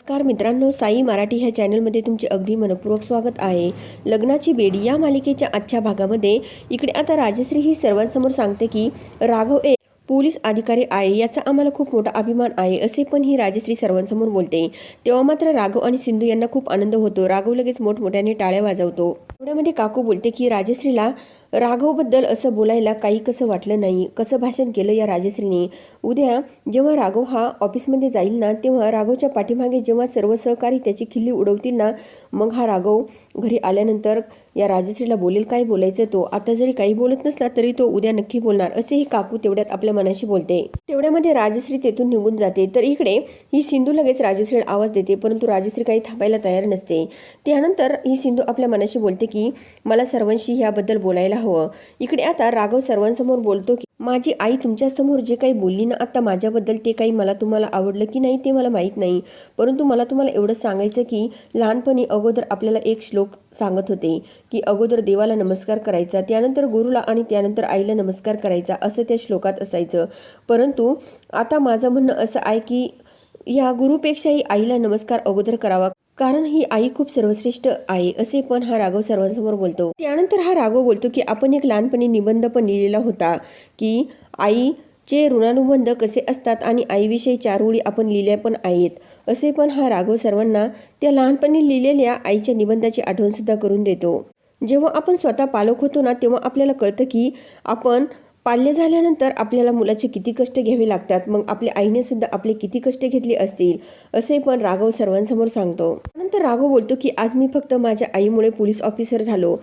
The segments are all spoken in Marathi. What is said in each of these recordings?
नमस्कार मित्रांनो साई मराठी ह्या चॅनलमध्ये तुमचे अगदी मनपूर्वक स्वागत आहे. लग्नाची बेडी या मालिकेच्या आजच्या भागामध्ये इकडे आता राजश्री ही सर्वांसमोर सांगते की राघव एक पोलीस अधिकारी आहे याचा आम्हाला खूप मोठा अभिमान आहे असे पण ही राजश्री सर्वांसमोर बोलते. तेव्हा मात्र राघव आणि सिंधू यांना खूप आनंद होतो. राघव लगेच मोठमोठ्याने टाळ्या वाजवतो. एवढ्यामध्ये काकू बोलते की राजश्रीला राघवबद्दल असं बोलायला काही कसं वाटलं नाही. कसं भाषण केलं या राजश्रीने? उद्या जेव्हा राघव हा ऑफिसमध्ये जाईल ना तेव्हा राघवच्या पाठीमागे जेव्हा सर्व सहकारी त्याची खिल्ली उडवतील ना मग हा राघव घरी आल्यानंतर या राजश्रीला बोलेल काय बोलायचं तो? आता जरी काही बोलत नसला तरी तो उद्या नक्की बोलणार असे ही काकू तेवढ्यात आपल्या मनाशी बोलते. तेवढ्यामध्ये राजश्री तेथून निघून जाते. तर इकडे ही सिंधू लगेच राजश्रीला आवाज देते परंतु राजश्री काही थांबायला तयार नसते. त्यानंतर ही सिंधू आपल्या मनाशी बोलते की मला सर्वांशी ह्याबद्दल बोलायला हवं. इकडे आता राघव सर्वांसमोर बोलतो की माझी आई तुमच्यासमोर जे काही बोलली ना आता माझ्याबद्दल ते काही मला तुम्हाला आवडलं की नाही ते मला माहीत नाही. परंतु मला तुम्हाला एवढं सांगायचं की लहानपणी अगोदर आपल्याला एक श्लोक सांगत होते की अगोदर देवाला नमस्कार करायचा त्यानंतर गुरुला आणि त्यानंतर आईला नमस्कार करायचा असं त्या श्लोकात असायचं. परंतु आता माझं म्हणणं असं आहे की या गुरुपेक्षाही आईला नमस्कार अगोदर करावा. कारण ही आई खूप सर्वश्रेष्ठ आहे असे पण हा राघव सर्वांसमोर बोलतो. त्यानंतर हा राघव बोलतो की आपण एक लहानपणी निबंध पण लिहिलेला होता की आईचे ऋणानुबंध कसे असतात आणि आईविषयी चार ओळी आपण लिहिल्या पण आहेत. असे पण हा राघव सर्वांना त्या लहानपणी लिहिलेल्या आईच्या निबंधाची आठवण सुद्धा करून देतो. जेव्हा आपण स्वतः पालक होतो ना तेव्हा आपल्याला कळतं की आपण पाल्य झाल्यानंतर आपल्याला मुलाचे किती कष्ट घ्यावे लागतात मग आपल्या आईने सुद्धा आपले किती कष्ट घेतले असतील असे पण राघव सर्वांसमोर सांगतो. नंतर राघव बोलतो की आज मी फक्त माझ्या आईमुळे पोलीस ऑफिसर झालो.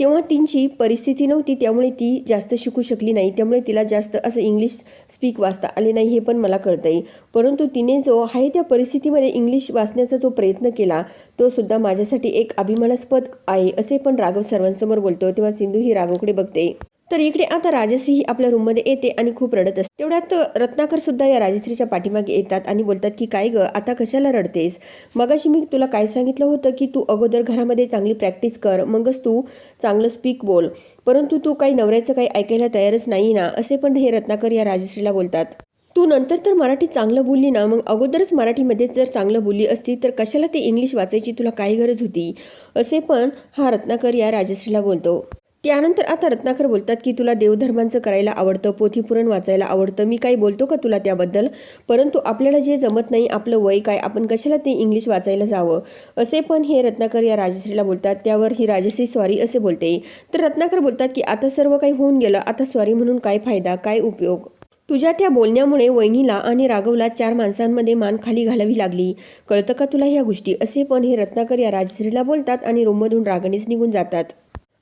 तेव्हा तिची परिस्थिती नव्हती त्यामुळे ती जास्त शिकू शकली नाही. त्यामुळे तिला जास्त असं इंग्लिश स्पीक वाचता आले नाही हे पण मला कळतं आहे परंतु तिने जो आहे त्या परिस्थितीमध्ये इंग्लिश वाचण्याचा जो प्रयत्न केला तो सुद्धा माझ्यासाठी एक अभिमानास्पद आहे असे पण राघव सर्वांसमोर बोलतो. तेव्हा सिंधू ही राघवकडे बघते. तर इकडे आता राजश्री ही आपल्या रूममध्ये येते आणि खूप रडत असते. तेवढ्यात रत्नाकर सुद्धा या राजश्रीच्या पाठीमागे येतात आणि बोलतात की काय ग आता कशाला रडतेस? मगाशी मी तुला काय सांगितलं होतं की तू अगोदर घरामध्ये चांगली प्रॅक्टिस कर मगच तू चांगलं स्पीक बोल. परंतु तू काही नवऱ्याचं काही ऐकायला तयारच नाही ना असे पण हे रत्नाकर या राजश्रीला बोलतात. तू नंतर तर मराठी चांगलं बोलली ना मग अगोदरच मराठीमध्ये जर चांगलं बोलली असती तर कशाला ते इंग्लिश वाचायची तुला काय गरज होती? असे पण हा रत्नाकर या राजश्रीला बोलतो. त्यानंतर आता रत्नाकर बोलतात की तुला देवधर्मांचं करायला आवडतं पोथीपुरण वाचायला आवडतं. मी काही बोलतो का तुला त्याबद्दल? परंतु आपल्याला जे जमत नाही आपलं वय काय? आपण कशाला ते इंग्लिश वाचायला जावं? असे पण हे रत्नाकर या राजश्रीला बोलतात. त्यावर ही राजश्री स्वारी असे बोलते. तर रत्नाकर बोलतात की आता सर्व काही होऊन गेलं. आता स्वारी म्हणून काय फायदा काय उपयोग? तुझ्या त्या बोलण्यामुळे वहिनीला आणि राघवला चार माणसांमध्ये मान खाली घालावी लागली. कळतं का तुला ह्या गोष्टी? असे पण हे रत्नाकर या राजश्रीला बोलतात आणि रूममधून रागणीच निघून जातात.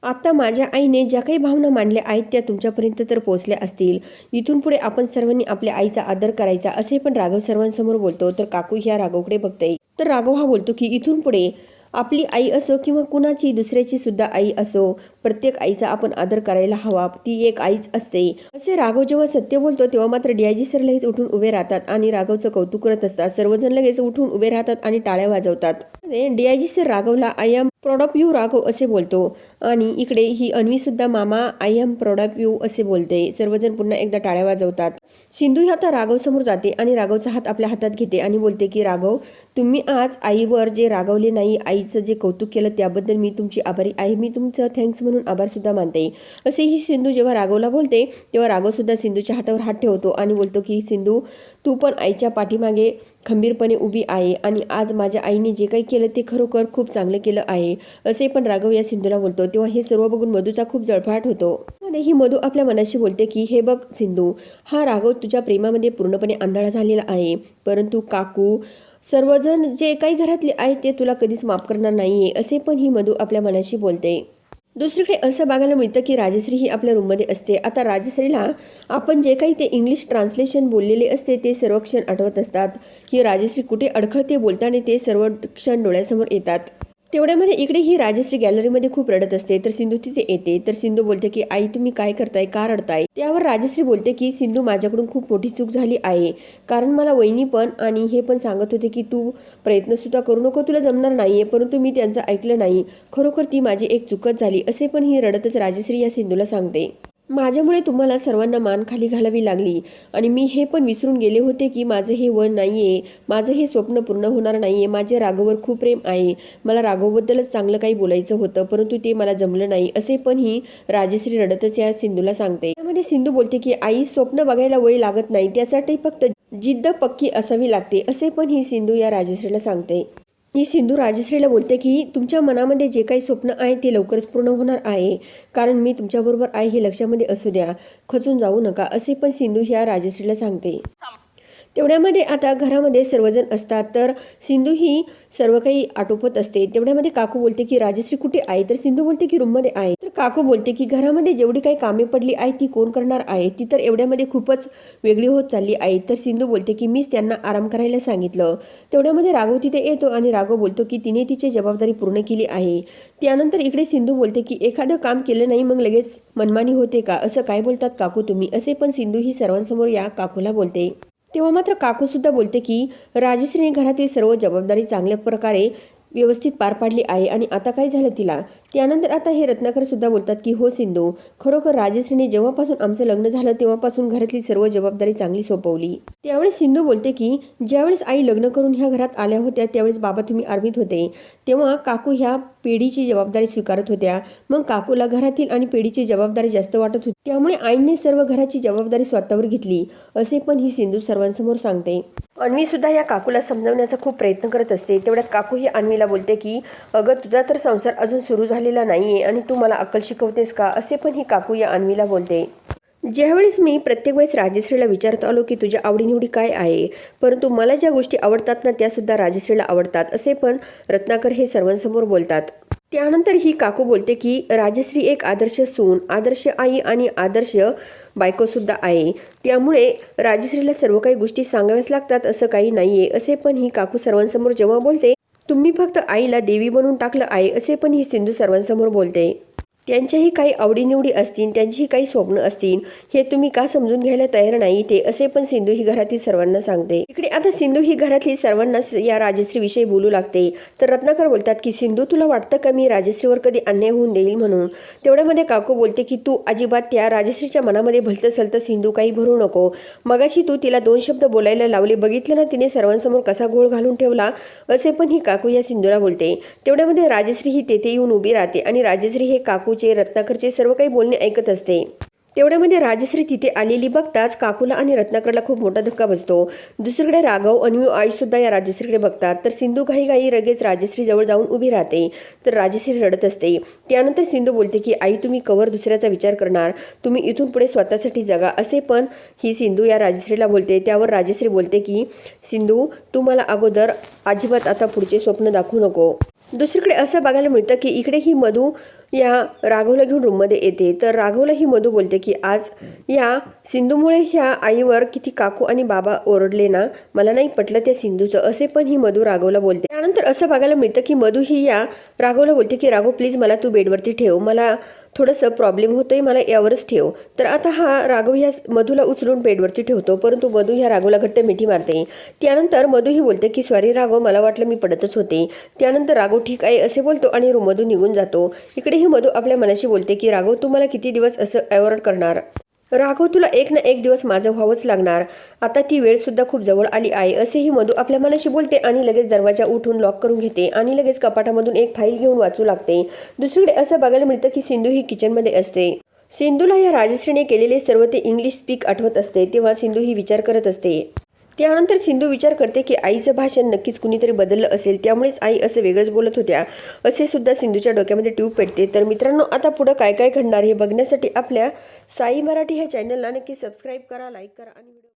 आता माझ्या आईने ज्या काही भावना मांडल्या आहेत त्या तुमच्यापर्यंत तर पोहोचल्या असतील. इथून पुढे आपण सर्वांनी आपल्या आईचा आदर करायचा असे पण राघव सर्वांसमोर बोलतो. तर काकू ह्या राघवकडे बघते तर राघव हा बोलतो की इथून पुढे आपली आई असो किंवा कुणाची दुसऱ्याची सुद्धा आई असो प्रत्येक आईचा आपण आदर करायला हवा. ती एक आईच असते. असे राघव जेव्हा सत्य बोलतो तेव्हा मात्र डीआयजी सर लगेच उठून उभे राहतात आणि राघवचं कौतुक करत असतात. सर्वजण लगेच उठून उभे राहतात आणि टाळ्या वाजवतात. DIG sir राघवला I am proud of you Raghav असे बोलतो. आणि इकडे ही अन्वी सुद्धा मामा I am proud of you असे बोलते. सर्वजण पुन्हा एकदा टाळ्या वाजवतात. सिंधू ही आता राघव समोर जाते आणि राघवचा हात आपल्या हातात घेते आणि बोलते की राघव तुम्ही आज आईवर जे रागवले नाही आईचं जे कौतुक केलं त्याबद्दल मी तुमची आभारी आहे. मी तुमचं थँक्स म्हणून म्हणून आभारसुद्धा मानते. असे ही सिंधू जेव्हा राघवला बोलते तेव्हा राघवसुद्धा सिंधूच्या हातावर हात ठेवतो आणि बोलतो की सिंधू तू पण आईच्या पाठीमागे खंबीरपणे उभी आहे आणि आज माझ्या आईने जे काही केलं ते खरोखर खूप चांगलं केलं आहे. असे पण राघव या सिंधूला बोलतो. तेव्हा हे सर्व बघून मधूचा खूप जळफळाट होतो. मध्ये ही मधू आपल्या मनाशी बोलते की हे बघ सिंधू हा राघव तुझ्या प्रेमामध्ये पूर्णपणे आंधळा झालेला आहे. परंतु काकू सर्वजण जे काही घरातले आहेत ते तुला कधीच माफ करणार नाही आहे असे पण ही मधू आपल्या मनाशी बोलते. दुसरीकडे असं बघायला मिळतं की राजश्री ही आपल्या रूममध्ये असते. आता राजश्रीला आपण जे काही ते इंग्लिश ट्रान्सलेशन बोललेले असते ते सर्व क्षण आठवत असतात. ही राजश्री कुठे अडखळते बोलताना ते सर्व क्षण डोळ्यासमोर येतात. तेवढ्यामध्ये इकडे ही राजश्री गॅलरीमध्ये खूप रडत असते. तर सिंधू तिथे येते. तर सिंधू बोलते की आई तुम्ही काय करताय? का रडताय? त्यावर राजश्री बोलते की सिंधू माझ्याकडून खूप मोठी चूक झाली आहे. कारण मला वहिनी पण आणि हे पण सांगत होते की तू प्रयत्नसुद्धा करू नको तुला जमणार नाहीये. परंतु मी त्यांचं ऐकलं नाही. खरोखर ती माझी एक चुकत झाली. असे पण ही रडतच राजश्री या सिंधूला सांगते. माझ्यामुळे तुम्हाला सर्वांना मान खाली घालावी लागली आणि मी हे पण विसरून गेले होते की माझं हे वन नाही आहे माझं हे स्वप्न पूर्ण होणार नाही आहे माझे राघववर खूप प्रेम आहे. मला राघवबद्दलच चांगलं काही बोलायचं होतं परंतु ते मला जमलं नाही असे पण ही राजश्री रडतच या सिंधूला सांगते. त्यामध्ये सिंधू बोलते की आई स्वप्न बघायला वय लागत नाही त्यासाठी फक्त जिद्द पक्की असावी लागते असे पण ही सिंधू या राजश्रीला सांगते. ही सिंधू राजश्रीला बोलते की तुमच्या मनामध्ये जे काही स्वप्न आहे ते लवकरच पूर्ण होणार आहे. कारण मी तुमच्याबरोबर आहे हे लक्षामध्ये असू द्या. खचून जाऊ नका असे पण सिंधू ह्या राजश्रीला सांगते. तेवढ्यामध्ये आता घरामध्ये सर्वजण असतात. तर सिंधू ही सर्व काही आटोपत असते. तेवढ्यामध्ये काकू बोलते की राजश्री कुठे आहे? तर सिंधू बोलते की रूममध्ये आहे. तर काकू बोलते की घरामध्ये जेवढी काही कामे पडली आहे ती कोण करणार आहे? ती तर एवढ्यामध्ये खूपच वेगळी होत चालली आहे. तर सिंधू बोलते की मीच त्यांना आराम करायला सांगितलं. तेवढ्यामध्ये राघव तिथे येतो आणि राघव बोलतो की तिने तिची जबाबदारी पूर्ण केली आहे. त्यानंतर इकडे सिंधू बोलते की एखादं काम केलं नाही मग लगेच मनमानी होते का? असं काय बोलतात काकू तुम्ही? असे पण सिंधू ही सर्वांसमोर या काकूला बोलते. तेव्हा मात्र काकूसुद्धा बोलते की राजश्रीने घरातील सर्व जबाबदारी चांगल्या प्रकारे व्यवस्थित पार पाडली आहे आणि आता काय झालं तिला? त्यानंतर आता हे रत्नाकर सुद्धा बोलतात की हो सिंधू खरोखर राजश्रीने जेव्हापासून आमचं लग्न झालं तेव्हापासून घरातली सर्व जबाबदारी चांगली सोपवली. त्यावेळेस सिंधू बोलते की ज्यावेळेस आई लग्न करून ह्या घरात आल्या होत्या त्यावेळेस बाबा तुम्ही आर्मीत होते. तेव्हा काकू ह्या पेढीची जबाबदारी स्वीकारत होत्या. मग काकूला घरातील आणि पेढीची जबाबदारी जास्त वाटत होती. त्यामुळे आईने सर्व घराची जबाबदारी स्वतःवर घेतली. असे पण ही सिंधू सर्वांसमोर सांगते. अन्वी सुद्धा या काकूला समजवण्याचा खूप प्रयत्न करत असते. तेवढ्यात काकू ही अन्वीला बोलते की अगं तुझा तर संसार अजून सुरू झालेला नाहीये आणि तू मला अक्कल शिकवतेस का? असे पण ही काकू या अन्वीला बोलते. ज्यावेळेस मी प्रत्येक वेळेस राजश्रीला विचारत आलो की तुझ्या आवडीनिवडी काय आहे? परंतु मला ज्या गोष्टी आवडतात ना त्या सुद्धा राजश्रीला आवडतात असे पण रत्नाकर हे सर्वांसमोर बोलतात. त्यानंतर ही काकू बोलते की राजश्री एक आदर्श सून आदर्श आई आणि आदर्श बायकोसुद्धा आहे. त्यामुळे राजश्रीला सर्व काही गोष्टी सांगाव्याच लागतात असं काही नाहीये असे पण ही काकू सर्वांसमोर जेव्हा बोलते तुम्ही फक्त आईला देवी बनवून टाकलं आहे असे पण ही सिंधू सर्वांसमोर बोलते. त्यांच्याही काही आवडीनिवडी असतील त्यांचीही काही स्वप्न असतील हे तुम्ही का समजून घ्यायला तयार नाही? ते असे पण सिंधू ही घरातील सर्वांना सांगते. इकडे आता सिंधू ही घरातली सर्वांना या राजश्रीविषयी बोलू लागते. तर रत्नाकर बोलतात की सिंधू तुला वाटतं का मी राजश्रीवर कधी अन्याय होऊन देईल म्हणून? तेवढ्यामध्ये काकू बोलते की तू अजिबात त्या राजश्रीच्या मनामध्ये भलतं सलतं सिंधू काही भरू नको. मगाशी तू तिला दोन शब्द बोलायला लावले बघितलं ना तिने सर्वांसमोर कसा घोळ घालून ठेवला? असे पण ही काकू या सिंधूला बोलते. तेवढ्यामध्ये राजश्री ही तेथे येऊन उभी राहते आणि राजश्री हे काकू काकूचे रत्नाकरचे सर्व काही बोलणे ऐकत असते. तेवढ्यामध्ये राजश्री तिथे आलेली बघताच काकूला आणि रत्नाकरला खूप मोठा धक्का बसतो. दुसरीकडे राघव अन्वी आई सुद्धा या राजश्रीकडे बघतात. तर सिंधू घाई घाई लगेच राजश्री जवळ जाऊन उभी राहते. तर राजश्री रडत असते. त्यानंतर सिंधू बोलते की आई तुम्ही कवर दुसऱ्याचा विचार करणार. तुम्ही इथून पुढे स्वतःसाठी जगा. असे पण ही सिंधू या राजश्रीला बोलते. त्यावर राजश्री बोलते की सिंधू तू मला अगोदर अजिबात आता पुढचे स्वप्न दाखवू नको. दुसरीकडे असं बघायला मिळतं की इकडे ही मधू या राघवला घेऊन रूममध्ये येते. तर राघवला ही मधू बोलते की आज या सिंधूमुळे ह्या आईवर किती काकू आणि बाबा ओरडले ना मला नाही पटलं त्या सिंधूचं. असे पण ही मधू राघवला बोलते. त्यानंतर असं बघायला मिळतं की मधू ही या राघवला बोलते की राघव प्लीज मला तू बेडवरती ठेव. मला थोडंसं प्रॉब्लेम होतोय मला यावरच ठेव. तर आता हा राघव ह्या मधूला उचलून बेडवरती ठेवतो परंतु मधू ह्या राघवला घट्ट मिठी मारते. त्यानंतर मधू ही बोलते की सॉरी राघव मला वाटलं मी पडतच होते. त्यानंतर राघव ठीक आहे असे बोलतो आणि मधू निघून जातो. इकडेही मधू आपल्या मनाशी बोलते की राघव तू मला किती दिवस असं अवॉर्ड करणार? राघव तुला एक ना एक दिवस माझं व्हावंच लागणार. आता ती वेळसुद्धा खूप जवळ आली आहे. असेही मधू आपल्या मनाशी बोलते आणि लगेच दरवाजा उठून लॉक करून घेते आणि लगेच कपाटामधून एक फाईल घेऊन वाचू लागते. दुसरीकडे असं बघायला मिळतं की सिंधू ही किचनमध्ये असते. सिंधूला या राजश्रीने केलेले सर्व ते इंग्लिश स्पीक आठवत असते तेव्हा सिंधू ही विचार करत असते. त्यानंतर सिंधू विचार करते की आईचं भाषण नक्कीच कुणीतरी बदललं असेल त्यामुळेच आई असं वेगळंच बोलत होत्या. असे सुद्धा सिंधूच्या डोक्यामध्ये ट्यूब पेटते. तर मित्रांनो आता पुढं काय काय घडणार हे बघण्यासाठी आपल्या साई मराठी ह्या चॅनलला नक्की सबस्क्राईब करा लाईक करा आणि